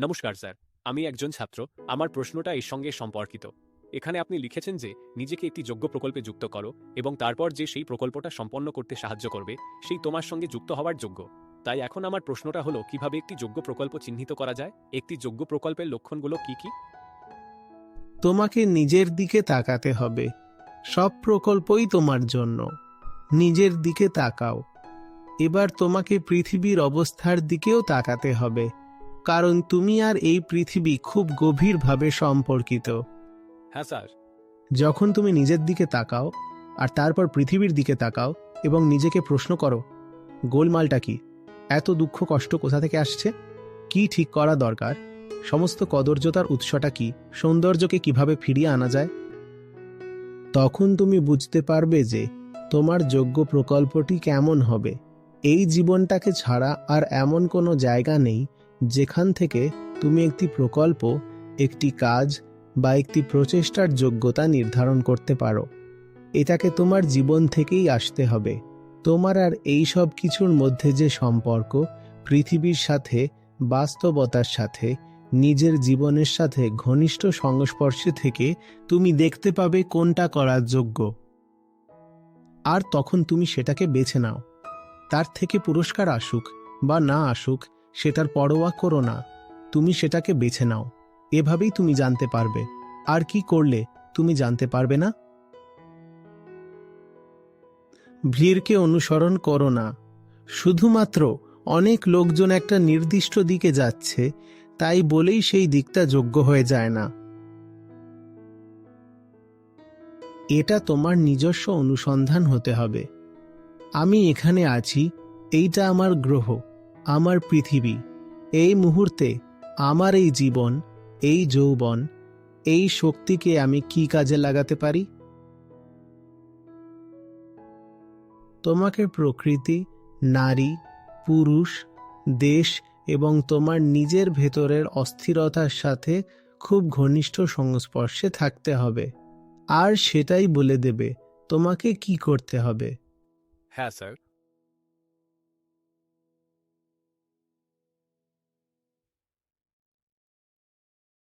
নমস্কার, স্যার। আমি একজন ছাত্র। আমার প্রশ্নটা এর সঙ্গে সম্পর্কিত। এখানে আপনি লিখেছেন যে, নিজেকে একটি যোগ্য প্রকল্পে যুক্ত করো এবং তারপর যে সেই প্রকল্পটা সম্পন্ন করতে সাহায্য করবে, সেই তোমার সঙ্গে যুক্ত হওয়ার যোগ্য। তাই এখন আমার প্রশ্নটা হলো, কীভাবে একটি যোগ্য প্রকল্প চিহ্নিত করা যায়? একটি যোগ্য প্রকল্পের লক্ষণগুলো কি কি? তোমাকে নিজের দিকে তাকাতে হবে। সব প্রকল্পই তোমার জন্য। নিজের দিকে তাকাও। এবার তোমাকে পৃথিবীর অবস্থার দিকেও তাকাতে হবে। কারণ তুমি আর এই পৃথিবী খুব গভীরভাবে সম্পর্কিত। হ্যাঁ স্যার। যখন তুমি নিজের দিকে তাকাও আর তারপর পৃথিবীর দিকে তাকাও এবং নিজেকে প্রশ্ন করো গোলমালটা কি? এত দুঃখ কষ্ট কোথা থেকে আসছে? কি ঠিক করা দরকার? সমস্ত কদর্যতার উৎসটা কি? সৌন্দর্যকে কীভাবে ফিরিয়ে আনা যায়? তখন তুমি বুঝতে পারবে যে তোমার যোগ্য প্রকল্পটি কেমন হবে। এই জীবনটাকে ছাড়া আর এমন কোনো জায়গা নেই যেখান থেকে তুমি একটি প্রকল্প, একটি কাজ বা একটি প্রচেষ্টার যোগ্যতা নির্ধারণ করতে পারো। এটাকে তোমার জীবন থেকেই আসতে হবে। তোমার আর এই সব কিছুর মধ্যে যে সম্পর্ক, পৃথিবীর সাথে, বাস্তবতার সাথে, নিজের জীবনের সাথে ঘনিষ্ঠ সংস্পর্শে থেকে তুমি দেখতে পাবে কোনটা করার যোগ্য। আর তখন তুমি সেটাকে বেছে নাও। তার থেকে পুরস্কার আসুক বা না আসুক সেটার পরোয়া করো না, তুমি সেটাকে বেছে নাও। এভাবেই তুমি জানতে পারবে। আর কি করলে, তুমি জানতে পারবে না? ভিড়কে অনুসরণ করো না। শুধুমাত্র অনেক লোকজন একটা নির্দিষ্ট দিকে যাচ্ছে, তাই বলেই সেই দিকটা যোগ্য হয়ে যায় না। এটা তোমার নিজস্ব অনুসন্ধান হতে হবে। আমি এখানে আছি, এইটা আমার গ্রহ। আমার পৃথিবী। এই মুহূর্তে আমার এই জীবন, এই যৌবন, এই শক্তিকে আমি কি কাজে লাগাতে পারি? তোমাকে প্রকৃতি, নারী, পুরুষ, দেশ এবং তোমার নিজের ভেতরের অস্থিরতার সাথে খুব ঘনিষ্ঠ সংস্পর্শে থাকতে হবে। আর সেটাই বলে দেবে, তোমাকে কি করতে হবে? হ্যাঁ স্যার।